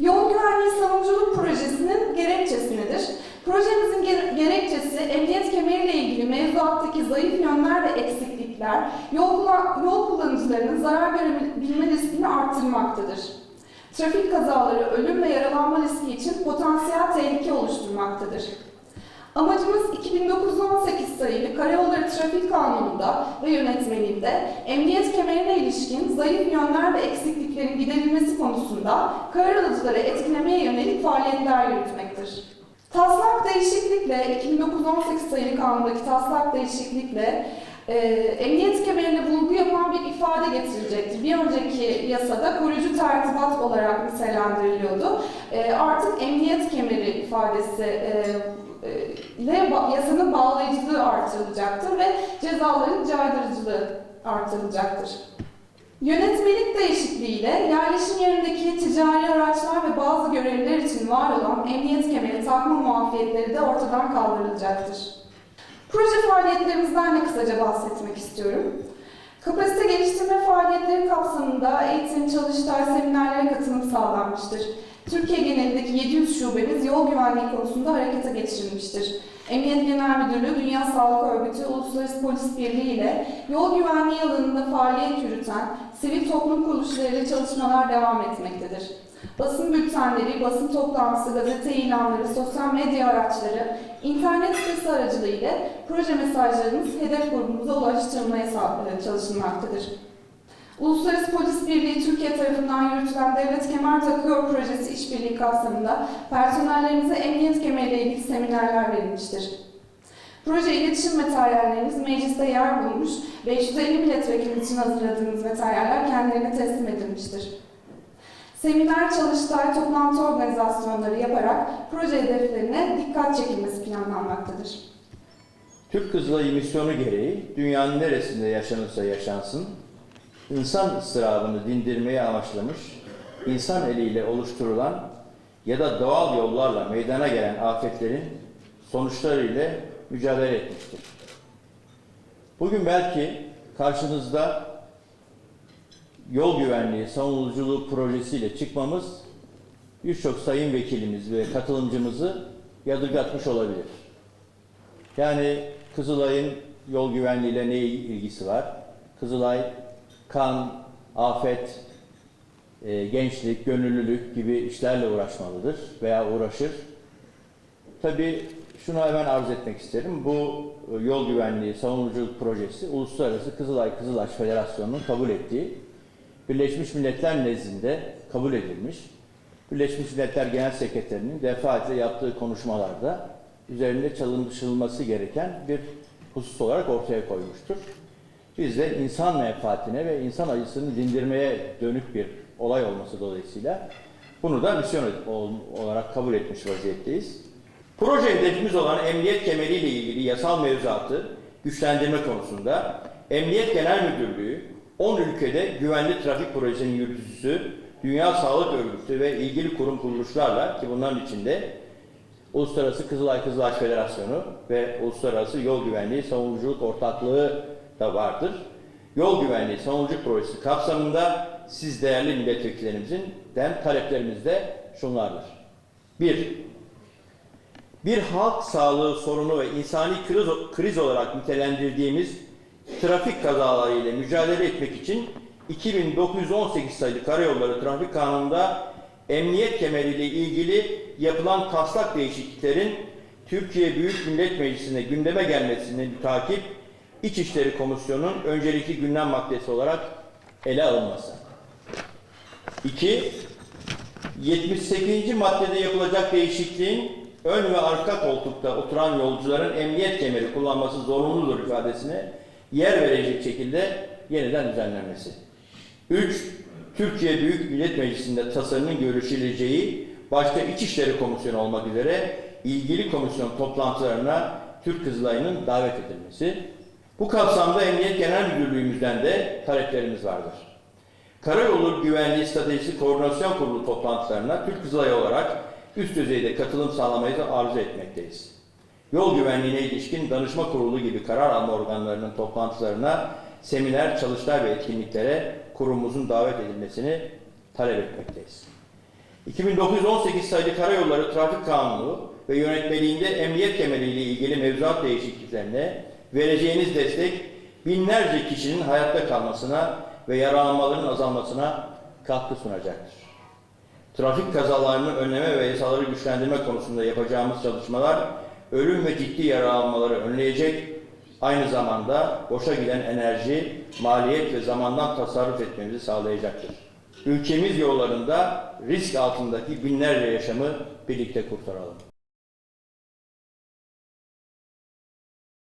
Yol güvenliği savunuculuk projesinin gerekçesi nedir? Projemizin ge- gerekçesi emniyet kemeriyle ilgili mevzuattaki zayıf yönler ve eksiklikler yol, yol kullanıcılarının zarar görebilme riskini arttırmaktadır. Trafik kazaları, ölüm ve yaralanma riski için potansiyel tehlike oluşturmaktadır. Amacımız 2918 sayılı Karayolları Trafik Kanunu'nda ve yönetmeliğinde emniyet kemerine ilişkin zayıf yönler ve eksikliklerin giderilmesi konusunda karayolcuları etkilemeye yönelik faaliyetler yürütmektir. Taslak değişiklikle, 2918 sayılı kanundaki taslak değişiklikle e, emniyet kemerine vurgu yapan bir ifade getirilecekti. Bir önceki yasada koruyucu tertibat olarak nitelendiriliyordu. E, artık emniyet kemeri ifadesi e, ile yasanın bağlayıcılığı artırılacaktır ve cezaların caydırıcılığı artırılacaktır. Yönetmelik değişikliğiyle yerleşim yerindeki ticari araçlar ve bazı görevliler için var olan emniyet kemeri takma muafiyetleri de ortadan kaldırılacaktır. Proje faaliyetlerimizden de kısaca bahsetmek istiyorum. Kapasite geliştirme faaliyetleri kapsamında eğitim, çalıştay, seminerlere katılım sağlanmıştır. Türkiye genelindeki 700 şubemiz yol güvenliği konusunda harekete geçirilmiştir. Emniyet Genel Müdürlüğü, Dünya Sağlık Örgütü, Uluslararası Polis Birliği ile yol güvenliği alanında faaliyet yürüten sivil toplum kuruluşlarıyla çalışmalar devam etmektedir. Basın bültenleri, basın toplantısı, gazete ilanları, sosyal medya araçları, internet sitesi aracılığıyla proje mesajlarımız hedef grubumuza ulaştırılmaya sağ- çalışılmaktadır. Uluslararası Polis Birliği Türkiye tarafından yürütülen Devlet Kemer Takıyor Projesi işbirliği kapsamında personellerimize emniyet kemeriyle ilgili seminerler verilmiştir. Proje iletişim materyallerimiz mecliste yer bulmuş, 550 milletvekili için hazırladığımız materyaller kendilerine teslim edilmiştir. Seminer, çalıştay, toplantı organizasyonları yaparak proje hedeflerine dikkat çekilmesi planlanmaktadır. Türk Kızılayı misyonu gereği dünyanın neresinde yaşanırsa yaşansın, insan ıstırabını dindirmeye amaçlamış, insan eliyle oluşturulan ya da doğal yollarla meydana gelen afetlerin sonuçlarıyla mücadele etmiştir. Bugün belki karşınızda yol güvenliği savunuculuğu projesiyle çıkmamız birçok sayın vekilimiz ve katılımcımızı yadırgatmış olabilir. Yani Kızılay'ın yol güvenliğiyle ne ilgisi var? Kızılay kan, afet, e, gençlik, gönüllülük gibi işlerle uğraşmalıdır veya uğraşır. Tabii şunu hemen arz etmek isterim. Bu e, yol güvenliği savunuculuk projesi Uluslararası Kızılay Kızılaç Federasyonu'nun kabul ettiği Birleşmiş Milletler nezdinde kabul edilmiş. Birleşmiş Milletler Genel Sekreterinin defaatle yaptığı konuşmalarda üzerinde çalışılması gereken bir husus olarak ortaya koymuştur. Biz de insan menfaatine ve insan acısını dindirmeye dönük bir olay olması dolayısıyla bunu da misyon ol- olarak kabul etmiş vaziyetteyiz. Proje hedefimiz olan emniyet kemeriyle ilgili yasal mevzuatı güçlendirme konusunda Emniyet Genel Müdürlüğü 10 ülkede güvenli trafik projesinin yürütücüsü, Dünya Sağlık Örgütü ve ilgili kurum kuruluşlarla ki bunların içinde Uluslararası Kızılay Kızılaç Federasyonu ve Uluslararası Yol Güvenliği Savunuculuk Ortaklığı da vardır. Yol Güvenliği Savunuculuk Projesi kapsamında siz değerli milletvekillerimizin den taleplerimiz de şunlardır. 1. Bir halk sağlığı sorunu ve insani kriz, kriz olarak nitelendirdiğimiz trafik kazaları ile mücadele etmek için 2918 sayılı Karayolları Trafik Kanunu'nda emniyet kemeriyle ilgili yapılan taslak değişikliklerin Türkiye Büyük Millet Meclisi'ne gündeme gelmesini takip İçişleri Komisyonu'nun öncelikli gündem maddesi olarak ele alınması. 2. 78. maddede yapılacak değişikliğin ön ve arka koltukta oturan yolcuların emniyet kemeri kullanması zorunludur ifadesine yer verecek şekilde yeniden düzenlenmesi. 3. Türkiye Büyük Millet Meclisi'nde tasarının görüşüleceği başta İçişleri Komisyonu olmak üzere ilgili komisyon toplantılarına Türk Kızılayı'nın davet edilmesi. Bu kapsamda Emniyet Genel Müdürlüğümüzden de taleplerimiz vardır. Karayolu Güvenliği Stratejisi Koordinasyon Kurulu toplantılarına Türk Kızılayı olarak üst düzeyde katılım sağlamayı da arzu etmekteyiz. Yol güvenliğine ilişkin danışma kurulu gibi karar alma organlarının toplantılarına, seminer, çalıştay ve etkinliklere kurumumuzun davet edilmesini talep etmekteyiz. 2918 sayılı Karayolları Trafik Kanunu ve yönetmeliğinde emniyet kemeriyle ilgili mevzuat değişikliklerine vereceğiniz destek binlerce kişinin hayatta kalmasına ve yaralanmaların azalmasına katkı sunacaktır. Trafik kazalarını önleme ve yasaları güçlendirme konusunda yapacağımız çalışmalar ölüm ve ciddi yaralanmaları önleyecek, aynı zamanda boşa giden enerji, maliyet ve zamandan tasarruf etmemizi sağlayacaktır. Ülkemiz yollarında risk altındaki binlerce yaşamı birlikte kurtaralım.